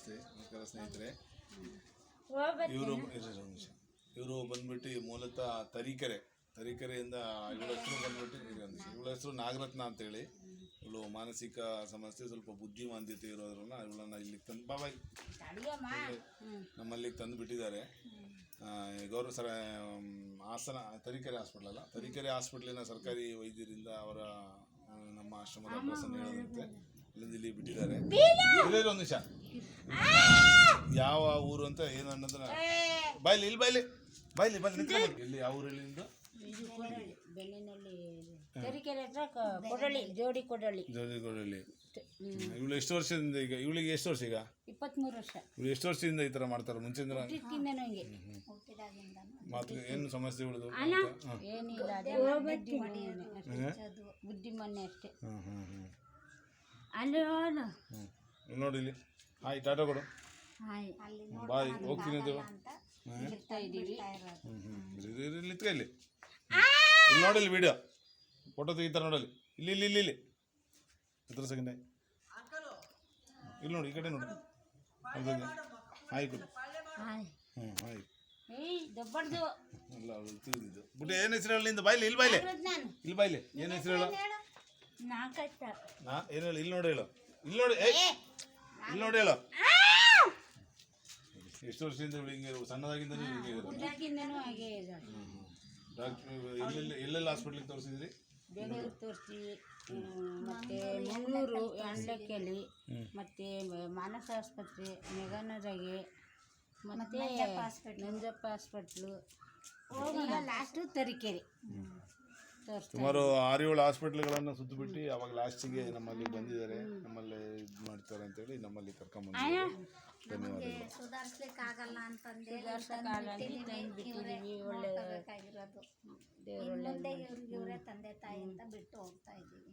ನಮಸ್ತೆ ನಮಸ್ಕಾರ ಸ್ನೇಹಿತರೆ. ಇವರು ಇವರು ಬಂದ್ಬಿಟ್ಟು ಮೂಲತಃ ತರೀಕೆರೆ ತರೀಕೆರೆಯಿಂದ ಇವಳ ಹೆಸರು ಬಂದ್ಬಿಟ್ಟು ಇವಳ ಹೆಸರು ನಾಗರತ್ನ ಅಂತೇಳಿ. ಇವಳು ಮಾನಸಿಕ ಸಮಸ್ಯೆ ಸ್ವಲ್ಪ ಬುದ್ಧಿಮಾಂದ್ಯತೆ ಇರೋದ್ರನ್ನ ಇವಳನ್ನ ಇಲ್ಲಿ. ತಂದು ಬಾಬಾಯ್. ನಮ್ಮಲ್ಲಿ ತಂದು ಬಿಟ್ಟಿದ್ದಾರೆ. ಗೌರವ ಸರ ಆಸನ ಹಾಸನ ತರೀಕೆರೆ ಹಾಸ್ಪಿಟ್ಲ್ ಅಲ್ಲ? ತರೀಕೆರೆ ಹಾಸ್ಪಿಟ್ಲಿನ ಸರ್ಕಾರಿ ವೈದ್ಯರಿಂದ ಅವರ ನಮ್ಮ ಆಶ್ರಮದ ಪ್ರಸನ್ನ ಹೇಳಿದಂತೆ ಇಲ್ಲಿಂದ ಇಲ್ಲಿ ಬಿಟ್ಟಿದ್ದಾರೆ. ಒಂದು ನಿಮಿಷ. ಯಾವ ಊರು ಅಂತ ಏನು ಅನ್ನೋದನ್ನ ಬಾಯ್ಲಿ ಇಲ್ಲಿ ಬಾಯ್ಲಿ. ಬಾಯ್ಲಿ ಬಾಯ್ಲಿ ನಿಂತ್ಕೊಂಡು ಇಲ್ಲಿ ಯಾವ ಊರು ಇಲ್ಲಿಂದ ಇದು ಕೊಡಲಿ ಬೆಳ್ಳಿನಲ್ಲಿ ತರೀಕೆರೆ ಹತ್ರ ಕ- ಕೊಡಲಿ ಜೋಡಿ ಕೊಡಲಿ. ಜೋದಿಗೋಡಲ್ಲಿ ಇವಳು ಎಷ್ಟು ವರ್ಷದಿಂದ ಈಗ? ಇವಳಿಗೆ ಎಷ್ಟು ವರ್ಷ ಈಗ? ಇಪ್ಪತ್ಮೂರು ವರ್ಷ. ಇವಳು ಎಷ್ಟು ವರ್ಷದಿಂದ ಈ ಥರ ಮಾಡ್ತಾರೆ? ಮುಂಚೆಯಿಂದ ಮಾತು ಏನು ಸಮಸ್ಯೆ ಇವಳದು ಏನಿಲ್ಲ ಅದೇ ಬುದ್ಧಿ ಮೊನ್ನೆ ಅಷ್ಟೇ. ಬುದ್ಧಿ ಮೊನ್ನೆ ಅಷ್ಟೇ. ಹ್ಞೂ ಹ್ಞೂ ಹ್ಞೂ ಅಲ್ಲಿ ಹೋದ ಹ್ಞೂ ಇಲ್ಲಿ ನೋಡಿ ಇಲ್ಲಿ. ಹಾಯ್ ಟಾಟಾ ಕೊಡು. Hi bye. ಹೋಗ್ತೀನಿ ಹ್ಞೂ ಹ್ಞೂ ಇಲ್ಲಿ ಇಲ್ಲಿ. ಇಲ್ಲಿ ಇಲ್ಲಿ ನೋಡಿ ಇಲ್ಲಿ ವಿಡಿಯೋ ಫೋಟೋ ತೆಗಿತಾರೆ ನೋಡಲಿ ಇಲ್ಲಿ ಇಲ್ಲಿ ಇಲ್ಲಿ ಇಲ್ಲಿ. ಹತ್ರ ಸೆಕೆಂಡ್ ಇಲ್ಲಿ ನೋಡಿ ಈ ಕಡೆ ನೋಡಿ. ಹಾಯ್ ಕೊಡು. ಹಾಯ್. ಹ್ಞೂ ಹಾಯ್. ಅಲ್ಲ ಅವಳು ತಿಳಿದಿದ್ದು. ಬುಟ್ಟ ಏನು ಹೆಸರು ಹೇಳಿ ನಿಂದು? ಬಾಯ್ಲಿ ಇಲ್ಲಿ ಬಾಯ್ಲಿ. ಇಲ್ಲಿ ಬಾಯ್ಲಿ. ಏನು ಹೆಸರು ಹೇಳು? ನಾ ಏನು ಹೇಳಿ? ಇಲ್ಲಿ ನೋಡಿ ಹೇಳು. ಇಲ್ಲಿ ನೋಡಿ ಏಯ್. ಇಲ್ಲಿ ನೋಡಿ ಅಲ್ಲ ಎಷ್ಟು ವರ್ಷದಿಂದ ಇವಳು ಹಿಂಗೆ ಸಣ್ಣದಾಗಿಂದಲೂ ಹಿಂಗೆ ಇರೋದು? ಹುಟ್ಟಿದ್ಕಿಂದನೂ ಹಾಗೆ ಇದ್ದಾಳೆ ಡಾಕ್ಟ್ರ್ ಎಲ್ಲೆಲ್ಲ ಎಲ್ಲೆಲ್ಲ ಹಾಸ್ಪಿಟ್ಲಿಗೆ ತೋರಿಸಿದ್ರಿ? ಬೆಂಗಳೂರು ತೋರಿಸ್ತೀವಿ ಮತ್ತು ಮಂಗಳೂರು ಅಂಡ್ಲಕ್ಕೆಲಿ ಮತ್ತು ಮಾನಸ ಆಸ್ಪತ್ರೆ ಮೆಗಾನರಗೆ ಮತ್ತು ನಂಜಪ್ಪ ಹಾಸ್ಪಿಟ್ಲು. ಲಾಸ್ಟು ತರೀಕೆರೆ. ಸುಮಾರು ಆರು ಏಳು ಹಾಸ್ಪಿಟ್ಲ್ಗಳನ್ನು ಸುತ್ತಿಬಿಟ್ಟು ಅವಾಗ ಲಾಸ್ಟಿಗೆ ನಮ್ಮಲ್ಲಿ ಬಂದಿದ್ದಾರೆ. ನಮ್ಮಲ್ಲಿ ಮಾಡ್ತಾರೆ ಅಂತೇಳಿ ನಮ್ಮಲ್ಲಿ ಕರ್ಕೊಂಬಂದಿದ್ದಾರೆ ಧನ್ಯವಾದಗಳು. ಸುಧಾರಿಸ್ಲಿಕ್ಕಾಗಲ್ಲ ಅಂತಂದು ಒಳ್ಳೆ ಆಗಿರೋದು ದೇವ್ರು ಒಳ್ಳೆ ಮುಂದೆ ಇವ್ರಿಗೆ ಇವರೇ ತಂದೆ ತಾಯಿ ಅಂತ ಬಿಟ್ಟು ಹೋಗ್ತಾ ಇದ್ದೀವಿ.